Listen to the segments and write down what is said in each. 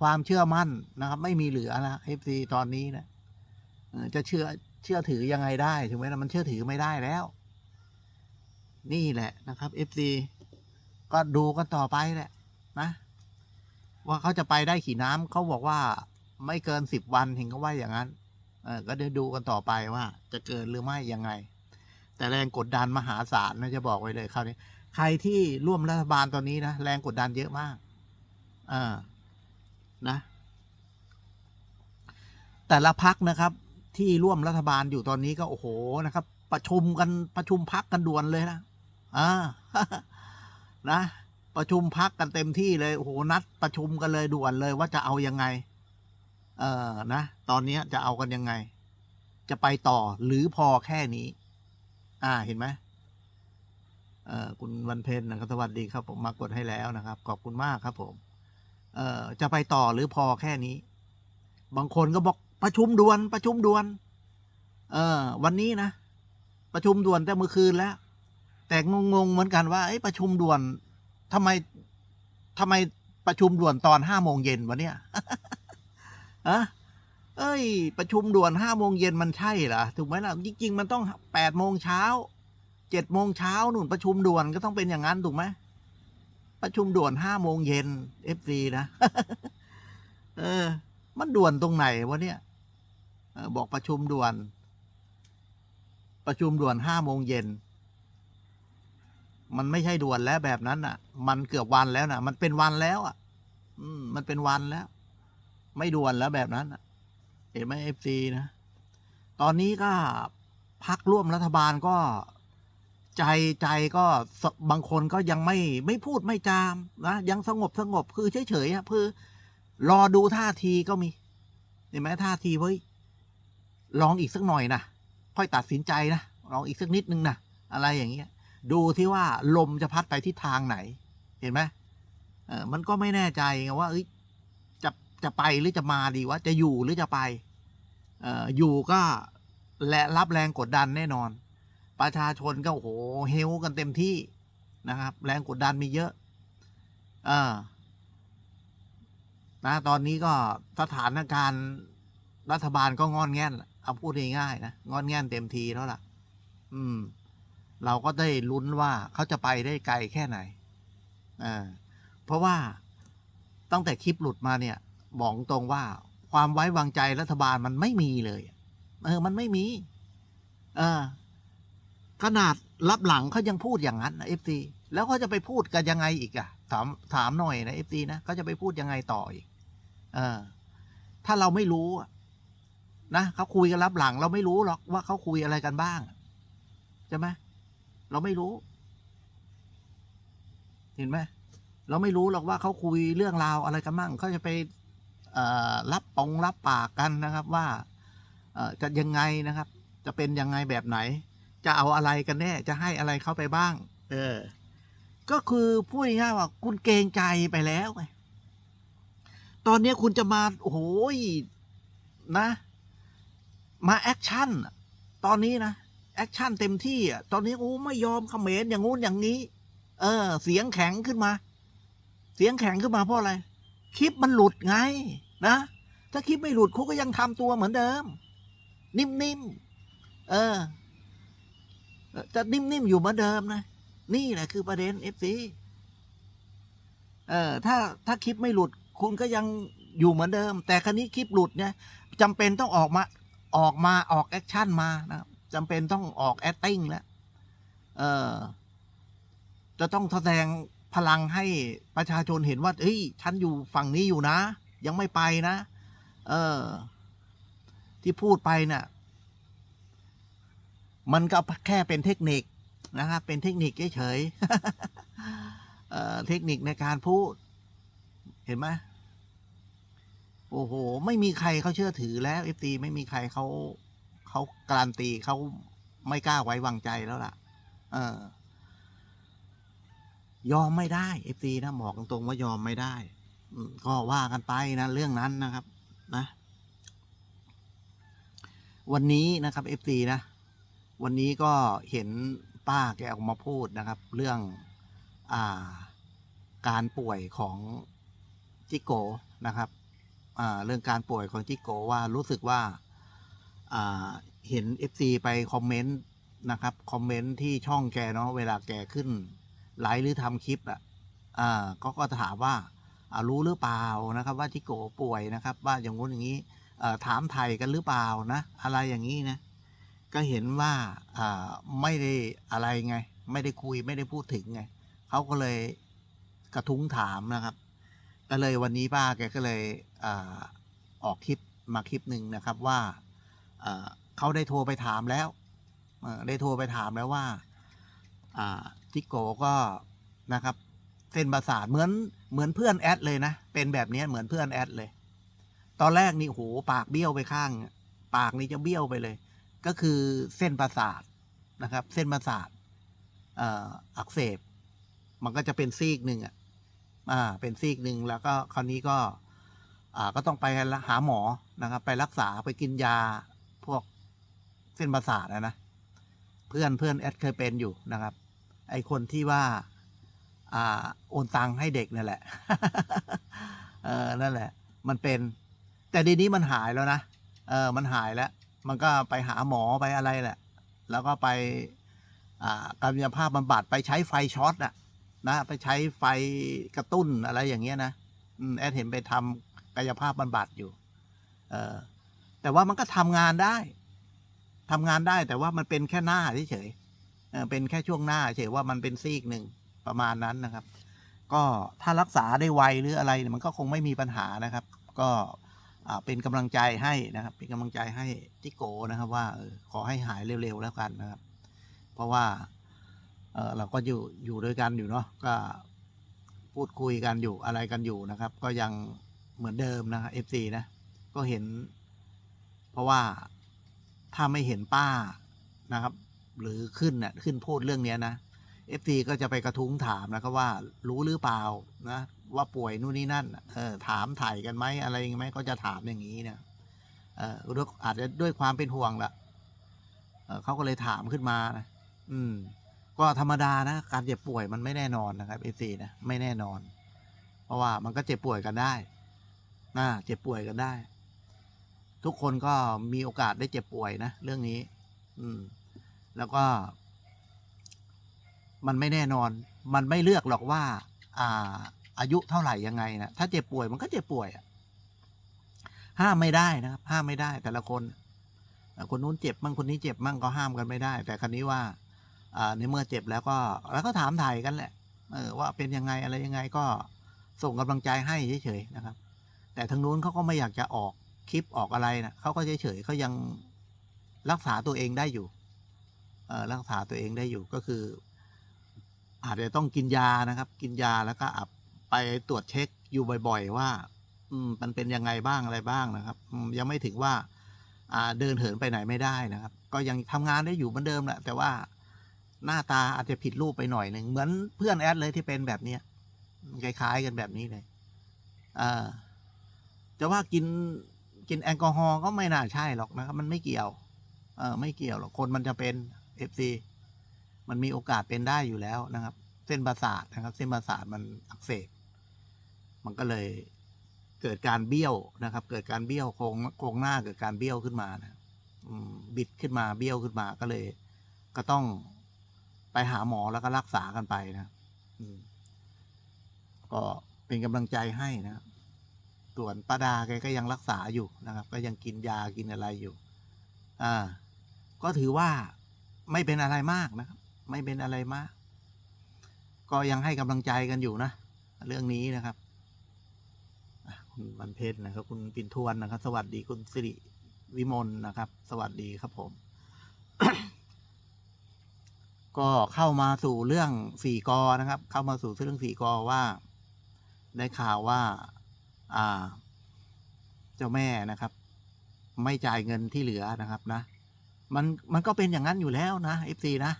ความเชื่อมั่นนะครับ ไม่มีเหลือนะเอฟซีตอนนี้นะจะเชื่อเชื่อถือยังไงได้ถึงแม้มันเชื่อถือไม่ได้แล้ว นี่แหละนะครับเอฟซีก็ดูกันต่อไปแหละนะ ว่าเขาจะไปได้ขี่น้ำเขาบอกว่าไม่เกินสิบวันเห็นเขาว่าอย่างนั้นเออก็เดี๋ยวดูกันต่อไปว่า จะเกินหรือไม่ยังไง แต่แรงกดดันมหาศาลนะจะบอกไว้เลยคราวนี้ ใครที่ร่วมรัฐบาลตอนนี้นะแรงกดดันเยอะมากเออ นะ แต่ละพักนะครับ ที่ร่วมรัฐบาลอยู่ตอนนี้ก็โอ้โหนะครับ ประชุมกันประชุมพักกันด่วนเลยนะอ่านะ ประชุมพักกันเต็มที่เลยโอ้โหนัดประชุมกันเลยด่วนเลยว่าจะเอายังไง เออนะตอนนี้จะเอากันยังไง จะไปต่อหรือพอแค่นี้ อ่าเห็นไหมเออคุณวันเพ็ญนะครับสวัสดีครับผมมากดให้แล้วนะครับ ขอบคุณมากครับผม เออจะไปต่อหรือพอแค่นี้ บางคนก็บอกประชุมด่วนประชุมด่วน เออ วันนี้นะ ประชุมด่วนแต่เมื่อคืนแล้ว แต่งงๆเหมือนกันว่าเอ้ประชุมด่วนทำไมทำไมประชุมด่วนตอนห้าโมงเย็นวะเนี่ยอะเอ้ย ประชุมด่วนห้าโมงเย็นมันใช่เหรอถูกไหมล่ะจริง ๆ มันต้องแปดโมงเช้าเจ็ดโมงเช้าหนุนประชุมด่วนก็ต้องเป็นอย่างนั้นถูกไหม ประชุมด่วนห้าโมงเย็นเอฟซีนะ เออ มันด่วนตรงไหนวะเนี่ยบอกประชุมด่วน ประชุมด่วนห้าโมงเย็น มันไม่ใช่ด่วนแล้วแบบนั้นอะ มันเกือบวันแล้วนะมันเป็นวันแล้วอะ อืม มันเป็นวันแล้ว ไม่ด่วนแล้วแบบนั้นน่ะ เห็นไหมเอฟซีนะ ตอนนี้ก็พักร่วมรัฐบาลก็ ใจใจก็บางคนก็ยังไม่ไม่พูดไม่จามนะยังสงบสงบคือเฉยเฉยๆอะคือ รอดูท่าทีก็มีเห็นไหมท่าทีเฮ้ยลองอีกสักหน่อยนะค่อยตัดสินใจนะลองอีกสักนิดนึงนะอะไรอย่างเงี้ย ดูที่ว่าลมจะพัดไปทิศทางไหน เห็นไหมเออมันก็ไม่แน่ใจไงว่าเอ้ยจะจะไปหรือจะมาดีว่าจะอยู่หรือจะไป เอออยู่ก็และรับแรงกดดันแน่นอน ประชาชนก็โอ้โหเฮลกันเต็มที่นะครับ แรงกดดันมีเยอะอ่านะตอนนี้ก็สถานการณ์รัฐบาลก็งอนแง่นเอาพูดง่ายๆนะงอนแง่นเต็มทีแล้วล่ะ อืม เราก็ได้ลุ้นว่าเขาจะไปได้ไกลแค่ไหนอ่าเพราะว่าตั้งแต่คลิปหลุดมาเนี่ยบอกตรงว่าความไว้วางใจรัฐบาลมันไม่มีเลย เออ มันไม่มี เออ ขนาดรับหลังเขายังพูดอย่างนั้นนะเอฟซีแล้วเขาจะไปพูดกันยังไงอีกอะถามถามหน่อยนะเอฟซีนะเขาจะไปพูดยังไงต่ออีกเออ ถ้าเราไม่รู้นะเขาคุยกันรับหลัง เราไม่รู้หรอกว่าเขาคุยอะไรกันบ้างใช่ไหมเราไม่รู้ เห็นไหมเราไม่รู้หรอกว่าเขาคุยเรื่องราวอะไรกันบ้างเขาจะไปรับปองรับปากกันนะครับว่าจะยังไงนะครับ จะเป็นยังไงแบบไหน จะเอาอะไรกันแน่ จะให้อะไรเข้าไปบ้าง เออ ก็คือพูดง่ายๆว่า คุณเกรงใจไปแล้วไงตอนนี้คุณจะมา โอ้โหยนะ มาแอคชั่นตอนนี้นะแอคชั่นเต็มที่อะตอนนี้โอ้ไม่ยอมเขมรอย่างงู้นอย่างนี้ เออ เสียงแข็งขึ้นมา เสียงแข็งขึ้นมาเพราะอะไร คลิปมันหลุดไง นะ ถ้าคลิปไม่หลุดเขาก็ยังทำตัวเหมือนเดิม นิ่มๆเออ จะนิ่ม ๆ อยู่เหมือนเดิมนะ นี่แหละคือประเด็นเอฟซีเออถ้าถ้าคลิปไม่หลุดคุณก็ยังอยู่เหมือนเดิม แต่ครั้นี้คลิปหลุดเนี่ยจำเป็นต้องออกมาออกมาออกแอคชั่นมานะจำเป็นต้องออกแอคติ้งแล้วเออจะต้องแสดงพลังให้ประชาชนเห็นว่าเฮ้ยฉันอยู่ฝั่งนี้อยู่นะ ยังไม่ไปนะ เออ ที่พูดไปเนะ่ะ มันก็แค่เป็นเทคนิคนะครับ เป็นเทคนิคเฉยๆเเทคนิคในการพูด เห็นไหมโอ้โห ไม่มีใครเขาเชื่อถือแล้วเอฟตีไม่มีใครเขาเขาการันตีเขาไม่กล้าไว้วางใจแล้วล่ะ เออยอมไม่ได้เอฟซีนะบอกตรงๆว่ายอมไม่ได้ก็ว่ากันไปนะ เรื่องนั้นนะครับ นะ วันนี้นะครับเอฟซีนะ วันนี้ก็เห็นป้าแกออกมาพูดนะครับ เรื่องอ่าการป่วยของจิโกนะครับอ่าเรื่องการป่วยของจิโกว่ารู้สึกว่าอ่าเห็น FC ไปคอมเมนต์นะครับคอมเมนต์ที่ช่องแกเนาะเวลาแกขึ้นไลฟ์หรือทำคลิปอะอ่าก็ก็ถามว่ารู้หรือเปล่านะครับ ว่าจิโกป่วยนะครับ ว่าอย่างงู้นอย่างนี้ถามไทยกันหรือเปล่านะ อะไรอย่างนี้นะ ก็เห็นว่าไม่ได้อะไรไง ไม่ได้คุยไม่ได้พูดถึงไงเขาก็เลยกระทุ้งถามนะครับ ก็เลยวันนี้ป้าแกก็เลยอออกคลิปมาคลิปหนึ่งนะครับว่าเขาได้โทรไปถามแล้วได้โทรไปถามแล้วว่าอ่าจิโกก็นะครับเส้นประสาทเหมือนเหมือนเพื่อนแอดเลยนะ เป็นแบบนี้เหมือนเพื่อนแอดเลย ตอนแรกนี่โหปากเบี้ยวไปข้าง ปากนี่จะเบี้ยวไปเลย ก็คือเส้นประสาทนะครับ เส้นประสาทอ,อักเสบ มันก็จะเป็นซีกหนึ่งอะเป็นซีกหนึ่งแล้วก็คราวนี้ก็ก็ต้องไปหาหมอนะครับ ไปรักษาไปกินยาพวกเส้นประสาทนะนะเพื่อนเพื่อนแอดเคยเป็นอยู่นะครับ ไอคนที่ว่าอ่าโอนตังให้เด็กนั่นแหละ เออนั่นแหละ มันเป็น แต่ดีนี้มันหายแล้วนะ เออ มันหายแล้ว มันก็ไปหาหมอไปอะไรแหละ แล้วก็ไปกายภาพบำบัดไปใช้ไฟช็อตอะนะไปใช้ไฟกระตุ้นอะไรอย่างเงี้ยนะอแอดเห็นไปทำกายภาพบำบัดอยู่เออแต่ว่ามันก็ทำงานได้ทำงานได้แต่ว่ามันเป็นแค่หน้าเฉยๆเออเป็นแค่ช่วงหน้าเฉยว่ามันเป็นซีกหนึ่งประมาณนั้นนะครับ ก็ถ้ารักษาได้ไวหรืออะไรมันก็คงไม่มีปัญหานะครับ ก็ เป็นกำลังใจให้นะครับ เป็นกำลังใจให้จิโกนะครับว่าขอให้หายเร็วๆแล้วกันนะครับ เพราะว่าเราก็อยู่อยู่ด้วยกันอยู่เนาะก็พูดคุยกันอยู่อะไรกันอยู่นะครับ ก็ยังเหมือนเดิมนะครับเอฟซีนะก็เห็น เพราะว่าถ้าไม่เห็นป้านะครับ หรือขึ้นน่ะขึ้นพูดเรื่องเนี้ยนะเอฟซีก็จะไปกระทุ้งถามนะครับว่ารู้หรือเปล่านะ ว่าป่วยนู่นนี่นั่นเออถามถ่ายกันไหมอะไรอย่างไหมก็จะถามอย่างนี้นะเอออาจจะด้วยความเป็นห่วงละเออเขาก็เลยถามขึ้นมานะอืม ก็ธรรมดานะการเจ็บป่วยมันไม่แน่นอนนะครับเอซีนะไม่แน่นอน เพราะว่ามันก็เจ็บป่วยกันได้นะเจ็บป่วยกันได้ ทุกคนก็มีโอกาสได้เจ็บป่วยนะเรื่องนี้ อืม แล้วก็ มันไม่แน่นอน มันไม่เลือกหรอกว่า อ่า อายุเท่าไหร่ยังไงนะถ้าเจ็บป่วยมันก็เจ็บป่วยอะห้ามไม่ได้นะครับห้ามไม่ได้แต่ละคน คนนู้นเจ็บมั่งคนนี้เจ็บมั่งก็ห้ามกันไม่ได้ แต่ครั้นี้ว่าในเมื่อเจ็บแล้วก็แล้วก็ถามถ่ายกันแหละเออว่าเป็นยังไงอะไรยังไงก็ส่งกำลังใจให้เฉยๆนะครับ แต่ทางนู้นเขาก็ไม่อยากจะออกคลิปออกอะไรนะเขาก็เฉยๆเขายังรักษาตัวเองได้อยู่เออรักษาตัวเองได้อยู่ก็คือ อาจจะต้องกินยานะครับ กินยาแล้วก็อับ ไปตรวจเช็คอยู่บ่อยๆ ว่าอืมันเป็นยังไงบ้างอะไรบ้างนะครับ ยังไม่ถึงว่าอ่าเดินเหินไปไหนไม่ได้นะครับ ก็ยังทำงานได้อยู่เหมือนเดิมแหละแต่ว่าหน้าตาอาจจะผิดรูปไปหน่อยหนึ่งเหมือนเพื่อนแอดเลยที่เป็นแบบเนี้ยคล้ายๆกันแบบนี้เลยอ่าจะว่ากินกินแอลกอฮอล์ก็ไม่น่าใช่หรอกนะครับ มันไม่เกี่ยว เออไม่เกี่ยวหรอกคนมันจะเป็นเอฟซีมันมีโอกาสเป็นได้อยู่แล้วนะครับ เส้นประสาทนะครับ เส้นประสาทมันอักเสบ มันก็เลยเกิดการเบี้ยวนะครับ เกิดการเบี้ยวโครงโครงหน้าเกิดการเบี้ยวขึ้นมานะบิดขึ้นมาเบี้ยวขึ้นมาก็เลย ก็ต้องไปหาหมอแล้วก็รักษากันไปนะก็เป็นกำลังใจให้นะครับส่วนป้าดาแกก็ยังรักษาอยู่นะครับ ก็ยังกินยากินอะไรอยู่ อ่า ก็ถือว่าไม่เป็นอะไรมากนะครับ ไม่เป็นอะไรมาก ก็ยังให้กำลังใจกันอยู่นะเรื่องนี้นะครับ คุณบรรเพชรนะครับ คุณปินทวนนะครับ สวัสดีคุณสิริวิมลนะครับ สวัสดีครับผม ก็เข้ามาสู่เรื่องสี่กอนะครับ เข้ามาสู่เรื่องสี่กอว่า ได้ข่าวว่า อ่า เจ้าแม่นะครับ ไม่จ่ายเงินที่เหลือนะครับนะมันมันก็เป็นอย่างนั้นอยู่แล้วนะเอฟซีนะ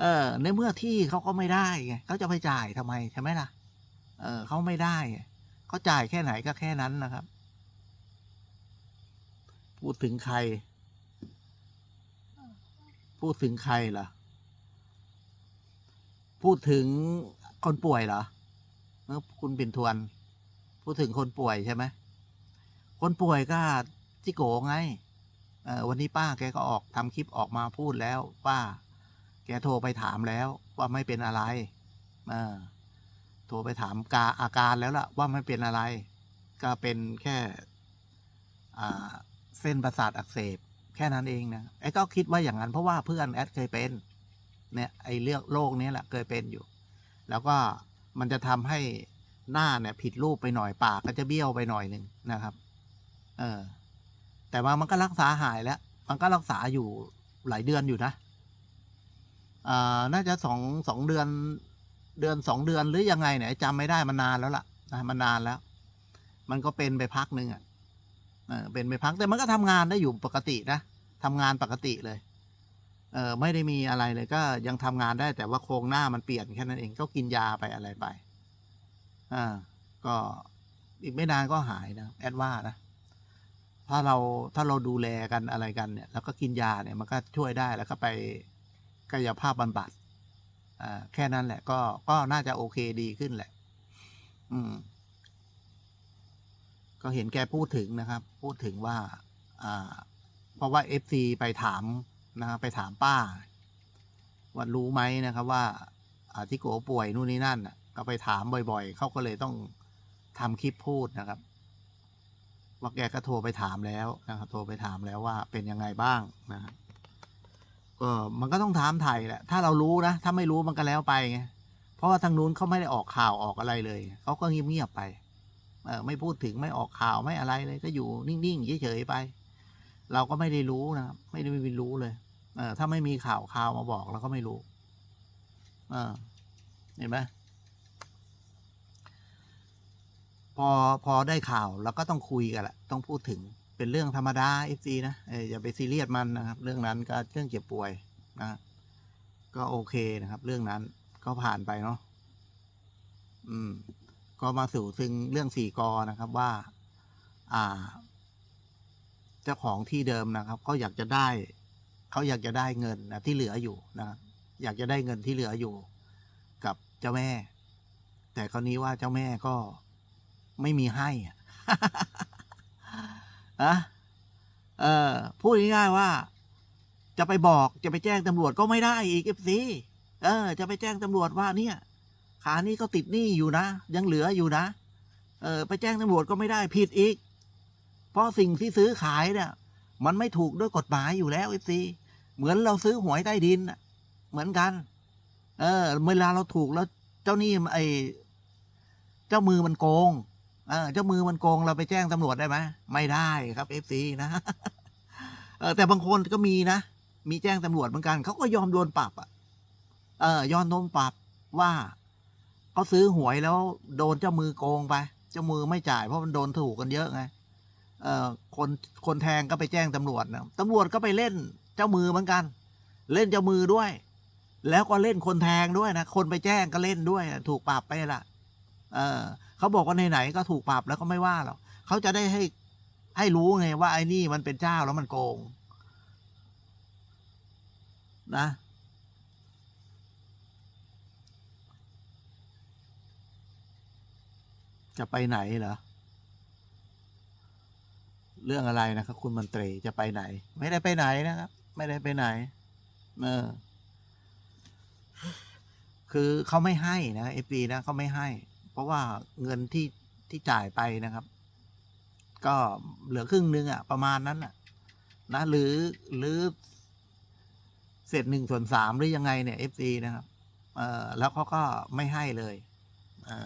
เออ ในเมื่อที่เขาก็ไม่ได้ไงเขาจะไปจ่ายทำไมใช่ไหมล่ะ เออเขาไม่ได้ เขาจ่ายแค่ไหนก็แค่นั้นนะครับ พูดถึงใคร พูดถึงใครล่ะ พูดถึงคนป่วยเหรอเออคุณปิ่นทวน พูดถึงคนป่วยใช่ไหมคนป่วยก็จิโกงไงวันนี้ป้าแกก็ออกทำคลิปออกมาพูดแล้วว่าแกโทรไปถามแล้วว่าไม่เป็นอะไรเออ โทรไปถามกาอาการแล้วล่ะว่าไม่เป็นอะไร ก็เป็นแค่เส้นประสาทอักเสบแค่นั้นเองนะไอ้ก็คิดว่าอย่างนั้นเพราะว่าเพื่อนแอดเคยเป็นเนี่ยไอ้เรื่องโรคนี้แหละเคยเป็นอยู่ แล้วก็มันจะทำให้หน้าเนี่ยผิดรูปไปหน่อยปากก็จะเบี้ยวไปหน่อยหนึ่งนะครับ เออ แต่ว่ามันก็รักษาหายแล้ว มันก็รักษาอยู่หลายเดือนอยู่นะอ่าน่าจะสองสองเดือน เดือนสองเดือนหรือยังไงเนี่ยจำไม่ได้มันนานแล้วล่ะนะมันนานแล้ว มันก็เป็นไปพักหนึ่งอะเป็นไปพักแต่มันก็ทำงานได้อยู่ปกตินะทำงานปกติเลยเออไม่ได้มีอะไรเลยก็ยังทำงานได้แต่ว่าโครงหน้ามันเปลี่ยนแค่นั้นเองก็กินยาไปอะไรไปอ่าก็อีกไม่นานก็หายนะแอดว่านะถ้าเราถ้าเราดูแลกันอะไรกันเนี่ย แล้วก็กินยาเนี่ยมันก็ช่วยได้แล้วก็ไปกายภาพบำบัด แค่นั้นแหละ ก็ก็น่าจะโอเคดีขึ้นแหละ อืม ก็เห็นแกพูดถึงนะครับ พูดถึงว่าอ่า เพราะว่าเอฟซีไปถามนะครับไปถามป้า ว่ารู้ไหมนะครับ ว่าอาที่โกป่วยนู่นนี่นั่นก็ไปถามบ่อย ๆ เขาก็เลยต้องทำคลิปพูดนะครับ ว่าแกก็โทรไปถามแล้วนะครับ โทรไปถามแล้วว่าเป็นยังไงบ้างนะครับ ก็มันก็ต้องถามไทยแหละ ถ้าเรารู้นะ ถ้าไม่รู้มันก็แล้วไปไง เพราะว่าทางนู้นเขาไม่ได้ออกข่าวออกอะไรเลย เขาก็เงียบๆไป เออ ไม่พูดถึงไม่ออกข่าวไม่อะไรเลย ก็อยู่นิ่งๆเฉยๆไป เราก็ไม่ได้รู้นะครับ ไม่ได้ไม่รู้เลย เออ ถ้าไม่มีข่าวข่าวมาบอกเราก็ไม่รู้ เออ เห็นไหมพอพอได้ข่าวเราก็ต้องคุยกันแหละ ต้องพูดถึง เป็นเรื่องธรรมดาเอฟซีนะเอออย่าไปซีเรียสมันนะครับ เรื่องนั้นก็เรื่องเจ็บป่วยนะก็โอเคนะครับ เรื่องนั้นก็ผ่านไปเนาะอืม ก็มาสู่ซึ่งเรื่องสี่กอนะครับว่า อ่า เจ้าของที่เดิมนะครับเขาอยากจะได้เขาอยากจะได้เงินนะที่เหลืออยู่นะครับอยากจะได้เงินที่เหลืออยู่ กับเจ้าแม่ แต่คราวนี้ว่าเจ้าแม่ก็ไม่มีให้ อะอะเออพูดง่ายๆว่า จะไปบอกจะไปแจ้งตำรวจก็ไม่ได้อีกเอฟซีเออ จะไปแจ้งตำรวจว่าเนี่ย ขานี้ก็ติดหนี้อยู่นะ ยังเหลืออยู่นะ เออ ไปแจ้งตำรวจก็ไม่ได้ผิดอีก เพราะสิ่งที่ซื้อขายเนี่ย มันไม่ถูกด้วยกฎหมายอยู่แล้วเอฟซีเหมือนเราซื้อหวยใต้ดินเหมือนกัน เออ เวลาเราถูกแล้ว เจ้าหนี้ไอเจ้ามือมันโกง เออเจ้ามือมันโกงเราไปแจ้งตำรวจได้ไหมไม่ได้ครับเอฟซีนะเออแต่บางคนก็มีนะ มีแจ้งตำรวจเหมือนกันเขาก็ยอมโดนปรับอะเออยอมโดนปรับว่าเขาซื้อหวยแล้วโดนเจ้ามือโกงไป เจ้ามือไม่จ่ายเพราะมันโดนถูกกันเยอะไงเออคนคนแทงก็ไปแจ้งตำรวจนะตำรวจก็ไปเล่นเจ้ามือเหมือนกัน เล่นเจ้ามือด้วย แล้วก็เล่นคนแทงด้วยนะคนไปแจ้งก็เล่นด้วยนะถูกปรับไปละเออ เขาบอกว่าไหนๆก็ถูกปรับแล้วก็ไม่ว่าหรอกเขาจะได้ให้ให้รู้ไงว่าไอ้นี่มันเป็นเจ้าแล้วมันโกง นะ จะไปไหนเหรอ เรื่องอะไรนะครับ คุณมนตรีจะไปไหน ไม่ได้ไปไหนนะครับ ไม่ได้ไปไหน เออ คือเขาไม่ให้นะเอฟีนะเขาไม่ให้ เพราะว่าเงินที่ที่จ่ายไปนะครับ ก็เหลือครึ่งนึงอะประมาณนั้นอะนะ หรือหรือเศษหนึ่งส่วนสามหรือยังไงเนี่ยเอฟซีนะครับ เออแล้วเขาก็ไม่ให้เลย เออ